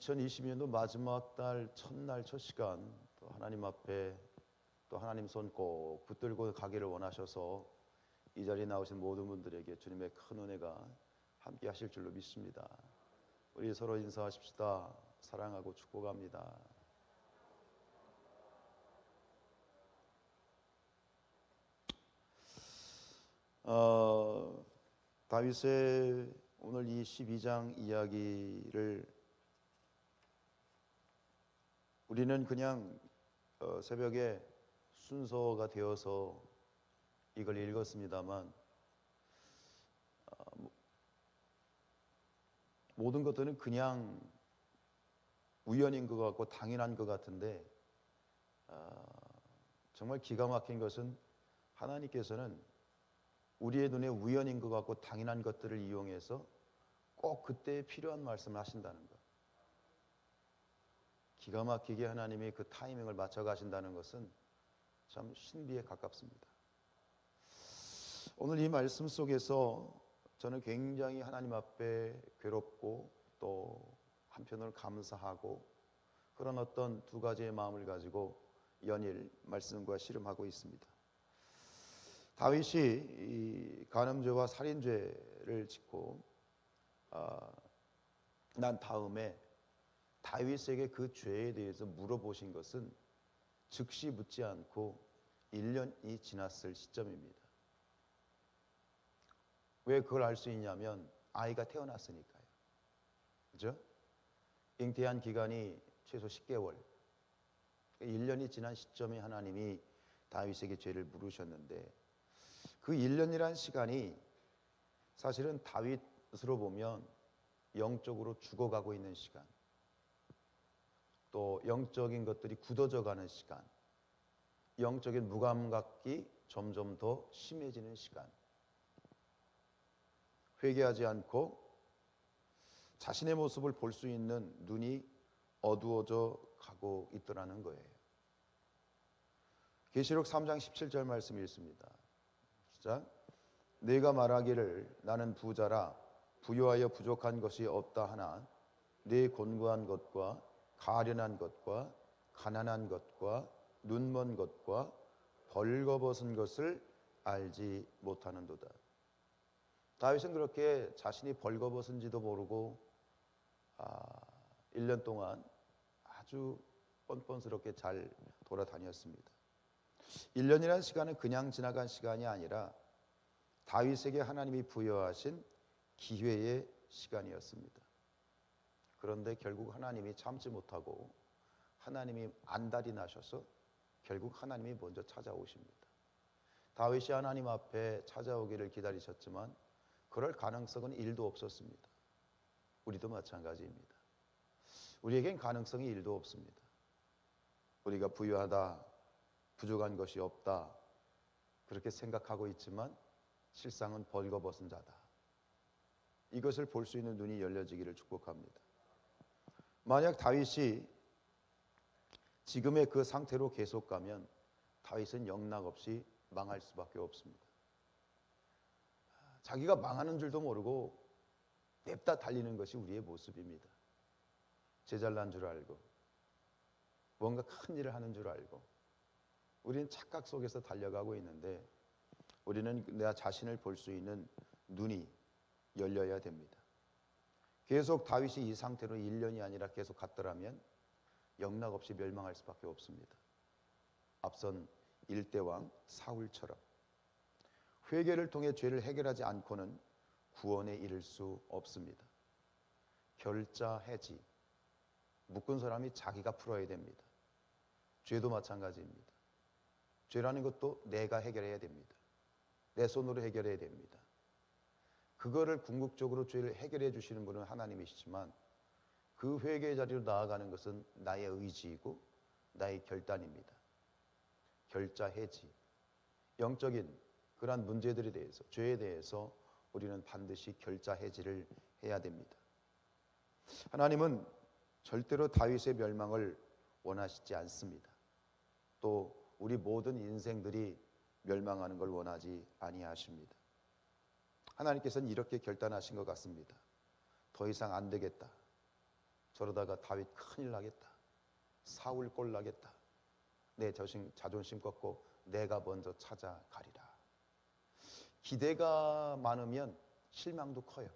2020년도 마지막 달 첫날 첫 시간 또 하나님 앞에 또 하나님 손 꼭 붙들고 가기를 원하셔서 이 자리에 나오신 모든 분들에게 주님의 큰 은혜가 함께 하실 줄로 믿습니다. 우리 서로 인사하십시다. 사랑하고 축복합니다. 어, 다윗의 오늘 이 12장 이야기를 우리는 그냥 어, 새벽에 순서가 되어서 이걸 읽었습니다만 어, 뭐, 모든 것들은 그냥 우연인 것 같고 당연한 것 같은데 어, 정말 기가 막힌 것은 하나님께서는 우리의 눈에 우연인 것 같고 당연한 것들을 이용해서 꼭 그때에 필요한 말씀을 하신다는 것. 기가 막히게 하나님이 그 타이밍을 맞춰 가신다는 것은 참 신비에 가깝습니다. 오늘 이 말씀 속에서 저는 굉장히 하나님 앞에 괴롭고 또 한편으로 감사하고 그런 어떤 두 가지의 마음을 가지고 연일 말씀과 씨름하고 있습니다. 다윗이 간음죄와 살인죄를 짓고 아, 난 다음에 다윗에게 그 죄에 대해서 물어보신 것은 즉시 묻지 않고 1년이 지났을 시점입니다. 왜 그걸 알 수 있냐면 아이가 태어났으니까요. 그죠? 잉태한 기간이 최소 10개월. 1년이 지난 시점에 하나님이 다윗에게 죄를 물으셨는데 그 1년이란 시간이 사실은 다윗으로 보면 영적으로 죽어가고 있는 시간, 또 영적인 것들이 굳어져 가는 시간, 영적인 무감각이 점점 더 심해지는 시간, 회개하지 않고 자신의 모습을 볼 수 있는 눈이 어두워져 가고 있더라는 거예요. 계시록 3장 17절 말씀 읽습니다. 시작. 내가 말하기를 나는 부자라 부유하여 부족한 것이 없다 하나 내 곤고한 것과 가련한 것과 가난한 것과 눈먼 것과 벌거벗은 것을 알지 못하는도다. 다윗은 그렇게 자신이 벌거벗은지도 모르고 아, 1년 동안 아주 뻔뻔스럽게 잘 돌아다녔습니다. 1년이라는 시간은 그냥 지나간 시간이 아니라 다윗에게 하나님이 부여하신 기회의 시간이었습니다. 그런데 결국 하나님이 참지 못하고 하나님이 안달이 나셔서 결국 하나님이 먼저 찾아오십니다. 다윗이 하나님 앞에 찾아오기를 기다리셨지만 그럴 가능성은 일도 없었습니다. 우리도 마찬가지입니다. 우리에겐 가능성이 일도 없습니다. 우리가 부유하다, 부족한 것이 없다. 그렇게 생각하고 있지만 실상은 벌거벗은 자다. 이것을 볼 수 있는 눈이 열려지기를 축복합니다. 만약 다윗이 지금의 그 상태로 계속 가면 다윗은 영락 없이 망할 수밖에 없습니다. 자기가 망하는 줄도 모르고 냅다 달리는 것이 우리의 모습입니다. 제잘난 줄 알고 뭔가 큰 일을 하는 줄 알고 우리는 착각 속에서 달려가고 있는데 우리는 내 자신을 볼 수 있는 눈이 열려야 됩니다. 계속 다윗이 이 상태로 1년이 아니라 계속 갔더라면 영락 없이 멸망할 수밖에 없습니다. 앞선 일대왕 사울처럼 회개를 통해 죄를 해결하지 않고는 구원에 이를 수 없습니다. 결자 해지 묶은 사람이 자기가 풀어야 됩니다. 죄도 마찬가지입니다. 죄라는 것도 내가 해결해야 됩니다. 내 손으로 해결해야 됩니다. 그거를 궁극적으로 죄를 해결해 주시는 분은 하나님이시지만 그 회개의 자리로 나아가는 것은 나의 의지이고 나의 결단입니다. 결자 해지. 영적인 그러한 문제들에 대해서, 죄에 대해서 우리는 반드시 결자 해지를 해야 됩니다. 하나님은 절대로 다윗의 멸망을 원하시지 않습니다. 또 우리 모든 인생들이 멸망하는 걸 원하지 아니하십니다. 하나님께서는 이렇게 결단하신 것 같습니다. 더 이상 안 되겠다. 저러다가 다윗 큰일 나겠다. 사울 꼴 나겠다. 내 자신, 자존심 꺾고 내가 먼저 찾아가리라. 기대가 많으면 실망도 커요.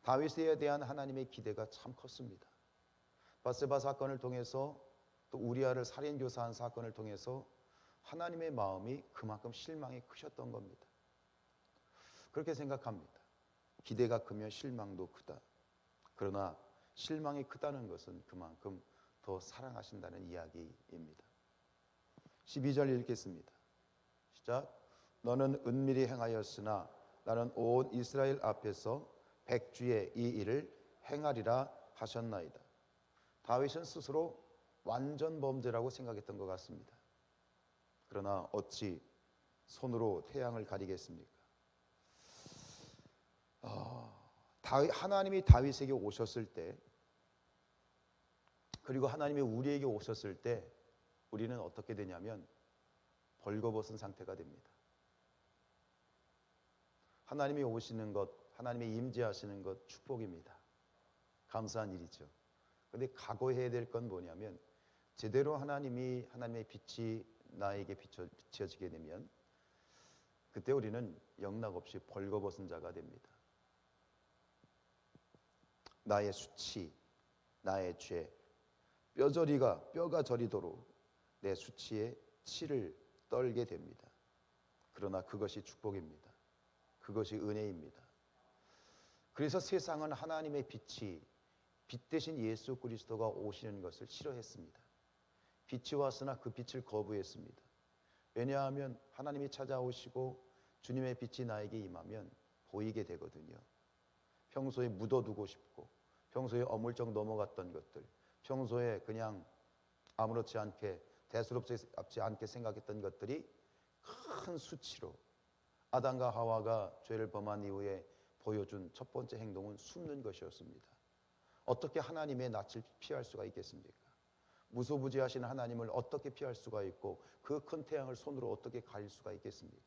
다윗에 대한 하나님의 기대가 참 컸습니다. 바세바 사건을 통해서 또 우리아를 살인 교사한 사건을 통해서 하나님의 마음이 그만큼 실망이 크셨던 겁니다. 그렇게 생각합니다. 기대가 크면 실망도 크다. 그러나 실망이 크다는 것은 그만큼 더 사랑하신다는 이야기입니다. 12절 읽겠습니다. 시작. 너는 은밀히 행하였으나 나는 온 이스라엘 앞에서 백주의 이 일을 행하리라 하셨나이다. 다윗은 스스로 완전 범죄라고 생각했던 것 같습니다. 그러나 어찌 손으로 태양을 가리겠습니까? 하나님이 다윗에게 오셨을 때 그리고 하나님이 우리에게 오셨을 때 우리는 어떻게 되냐면 벌거벗은 상태가 됩니다. 하나님이 오시는 것, 하나님이 임재하시는 것 축복입니다. 감사한 일이죠. 근데 각오해야 될 건 뭐냐면 제대로 하나님이 하나님의 빛이 나에게 비춰, 비춰지게 되면 그때 우리는 영락 없이 벌거벗은 자가 됩니다. 나의 수치, 나의 죄, 뼈저리가 뼈가 저리도록 내 수치에 치를 떨게 됩니다. 그러나 그것이 축복입니다. 그것이 은혜입니다. 그래서 세상은 하나님의 빛이 빛 대신 예수 그리스도가 오시는 것을 싫어했습니다. 빛이 왔으나 그 빛을 거부했습니다. 왜냐하면 하나님이 찾아오시고 주님의 빛이 나에게 임하면 보이게 되거든요. 평소에 묻어두고 싶고 평소에 어물쩍 넘어갔던 것들 평소에 그냥 아무렇지 않게 대수롭지 않게 생각했던 것들이 큰 수치로 아담과 하와가 죄를 범한 이후에 보여준 첫 번째 행동은 숨는 것이었습니다. 어떻게 하나님의 낯을 피할 수가 있겠습니까? 무소부지하신 하나님을 어떻게 피할 수가 있고 그 큰 태양을 손으로 어떻게 가릴 수가 있겠습니까?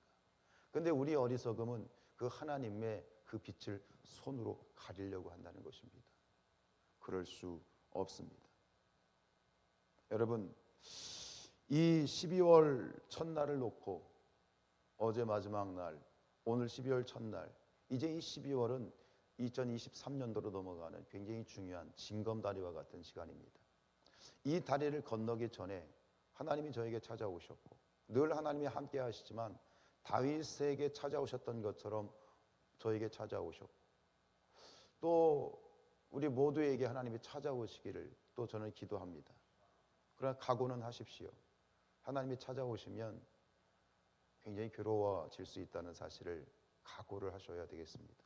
근데 우리 어리석음은 그 하나님의 그 빛을 손으로 가리려고 한다는 것입니다. 그럴 수 없습니다. 여러분, 이 12월 첫날을 놓고 어제 마지막 날, 오늘 12월 첫날, 이제 이 12월은 2023년도로 넘어가는 굉장히 중요한 징검다리와 같은 시간입니다. 이 다리를 건너기 전에 하나님이 저에게 찾아오셨고 늘 하나님이 함께 하시지만 다윗에게 찾아오셨던 것처럼 저에게 찾아오셨고 또 우리 모두에게 하나님이 찾아오시기를 또 저는 기도합니다. 그러나 각오는 하십시오. 하나님이 찾아오시면 굉장히 괴로워질 수 있다는 사실을 각오를 하셔야 되겠습니다.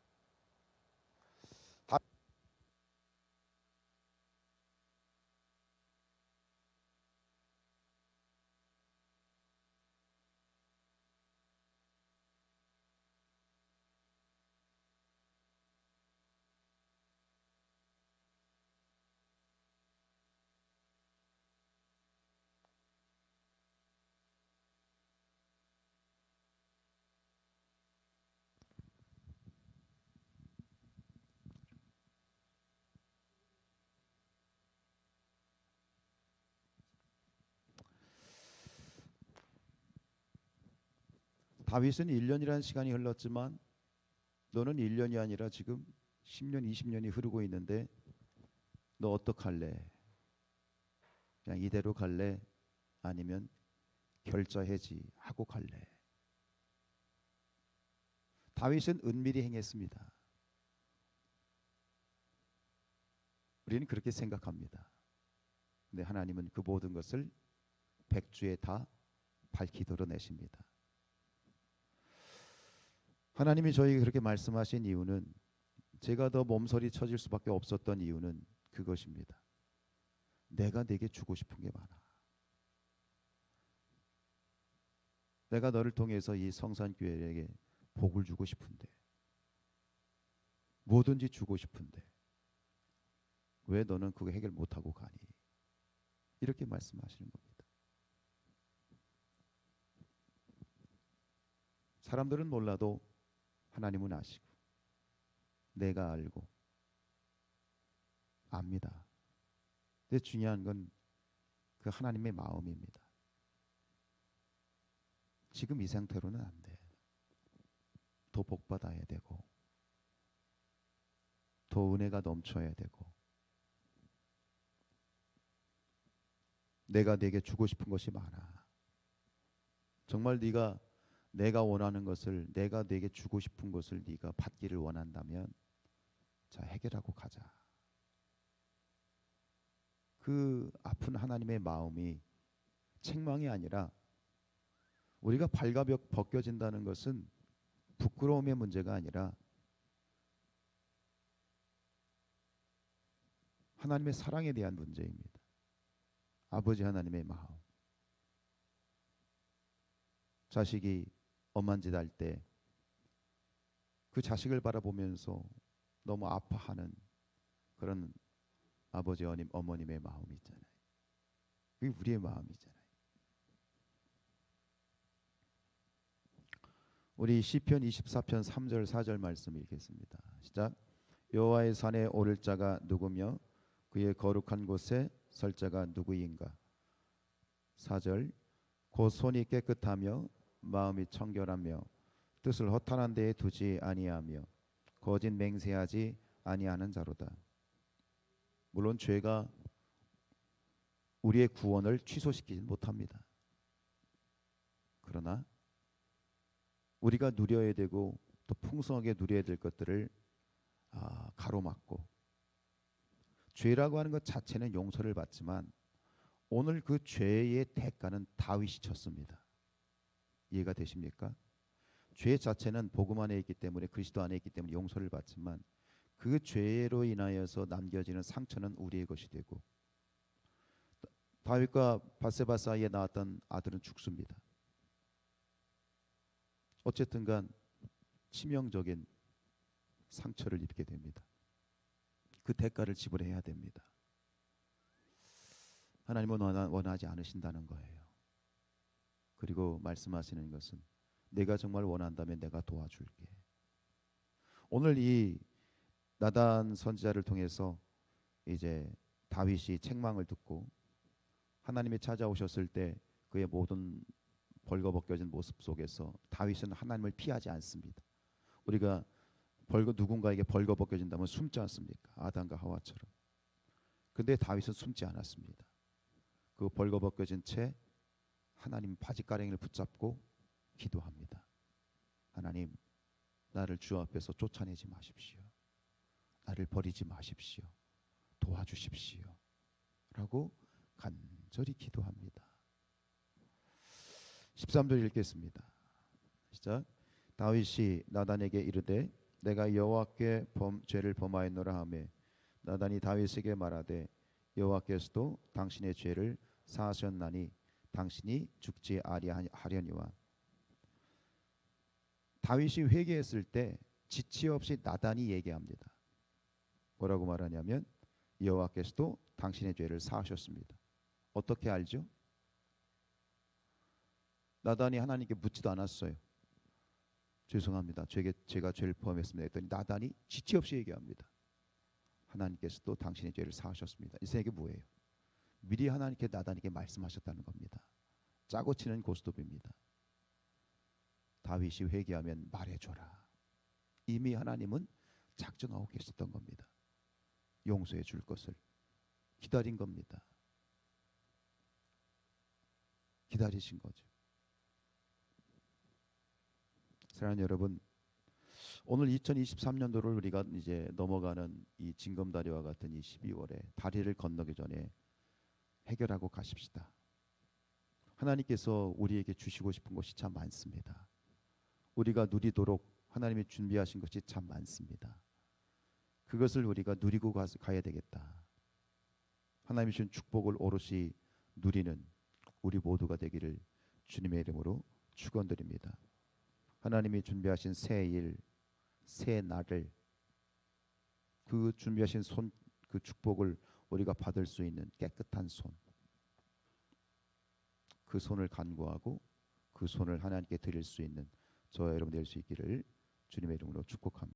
다윗은 1년이라는 시간이 흘렀지만 너는 1년이 아니라 지금 10년, 20년이 흐르고 있는데 너 어떡할래? 그냥 이대로 갈래? 아니면 결자 해지 하고 갈래? 다윗은 은밀히 행했습니다. 우리는 그렇게 생각합니다. 근데 하나님은 그 모든 것을 백주에 다 밝히 드러내십니다. 하나님이 저에게 그렇게 말씀하신 이유는 제가 더 몸서리 쳐질 수밖에 없었던 이유는 그것입니다. 내가 내게 주고 싶은 게 많아. 내가 너를 통해서 이 성산교회에게 복을 주고 싶은데 뭐든지 주고 싶은데 왜 너는 그거 해결 못하고 가니? 이렇게 말씀하시는 겁니다. 사람들은 몰라도 하나님은 아시고 내가 알고 압니다. 근데 중요한 건 그 하나님의 마음입니다. 지금 이 상태로는 안 돼. 더 복받아야 되고, 더 은혜가 넘쳐야 되고, 내가 내게 주고 싶은 것이 많아. 정말 네가 내가 원하는 것을 내가 내게 주고 싶은 것을 네가 받기를 원한다면 자 해결하고 가자. 그 아픈 하나님의 마음이 책망이 아니라 우리가 발가벽 벗겨진다는 것은 부끄러움의 문제가 아니라 하나님의 사랑에 대한 문제입니다. 아버지 하나님의 마음. 자식이 엄한 짓 할 때 그 자식을 바라보면서 너무 아파하는 그런 아버지 어머님의 마음이 있잖아요. 그게 우리의 마음이잖아요. 우리 시편 24편 3절 4절 말씀 읽겠습니다. 시작. 여호와의 산에 오를 자가 누구며 그의 거룩한 곳에 설 자가 누구인가? 4절. 곧 손이 깨끗하며 마음이 청결하며 뜻을 허탄한 데에 두지 아니하며 거짓 맹세하지 아니하는 자로다. 물론 죄가 우리의 구원을 취소시키지 못합니다. 그러나 우리가 누려야 되고 또 풍성하게 누려야 될 것들을 아, 가로막고 죄라고 하는 것 자체는 용서를 받지만 오늘 그 죄의 대가는 다윗이 쳤습니다. 이해가 되십니까? 죄 자체는 복음 안에 있기 때문에 그리스도 안에 있기 때문에 용서를 받지만 그 죄로 인하여서 남겨지는 상처는 우리의 것이 되고 다윗과 바세바 사이에 나왔던 아들은 죽습니다. 어쨌든간 치명적인 상처를 입게 됩니다. 그 대가를 지불해야 됩니다. 하나님은 원하, 원하지 않으신다는 거예요. 그리고 말씀하시는 것은 내가 정말 원한다면 내가 도와줄게. 오늘 이 나단 선지자를 통해서 이제 다윗이 책망을 듣고 하나님이 찾아오셨을 때 그의 모든 벌거벗겨진 모습 속에서 다윗은 하나님을 피하지 않습니다. 우리가 벌거 누군가에게 벌거벗겨진다면 숨지 않습니까? 아담과 하와처럼. 근데 다윗은 숨지 않았습니다. 그 벌거벗겨진 채 하나님 바지가랭이를 붙잡고 기도합니다. 하나님 나를 주 앞에서 쫓아내지 마십시오. 나를 버리지 마십시오. 도와주십시오. 라고 간절히 기도합니다. 13절 읽겠습니다. 시작. 다윗이 나단에게 이르되 내가 여호와께 범, 죄를 범하였노라 하며 나단이 다윗에게 말하되 여호와께서도 당신의 죄를 사하셨나니 당신이 죽지 아니하려니와 다윗이 회개했을 때 지체 없이 나단이 얘기합니다. 뭐라고 말하냐면 여호와께서도 당신의 죄를 사하셨습니다. 어떻게 알죠? 나단이 하나님께 묻지도 않았어요. 죄송합니다. 제게 제가 죄를 범했습니다. 했더니 나단이 지체 없이 얘기합니다. 하나님께서도 당신의 죄를 사하셨습니다. 이 세계 뭐예요? 미리 하나님께 나단에게 말씀하셨다는 겁니다. 짜고 치는 고스톱입니다. 다윗이 회개하면 말해줘라. 이미 하나님은 작정하고 계셨던 겁니다. 용서해 줄 것을 기다린 겁니다. 기다리신 거죠. 사랑하는 여러분, 오늘 2023년도를 우리가 이제 넘어가는 이 징검다리와 같은 이 12월에 다리를 건너기 전에 해결하고 가십시다. 하나님께서 우리에게 주시고 싶은 것이 참 많습니다. 우리가 누리도록 하나님이 준비하신 것이 참 많습니다. 그것을 우리가 누리고 가, 가야 되겠다. 하나님이 주신 축복을 오롯이 누리는 우리 모두가 되기를 주님의 이름으로 축원드립니다. 하나님이 준비하신 새 일, 새 날을 그 준비하신 손 그 축복을 우리가 받을 수 있는 깨끗한 손. 그 손을 간구하고 그 손을 하나님께 드릴 수 있는 저와 여러분 될 수 있기를 주님의 이름으로 축복합니다.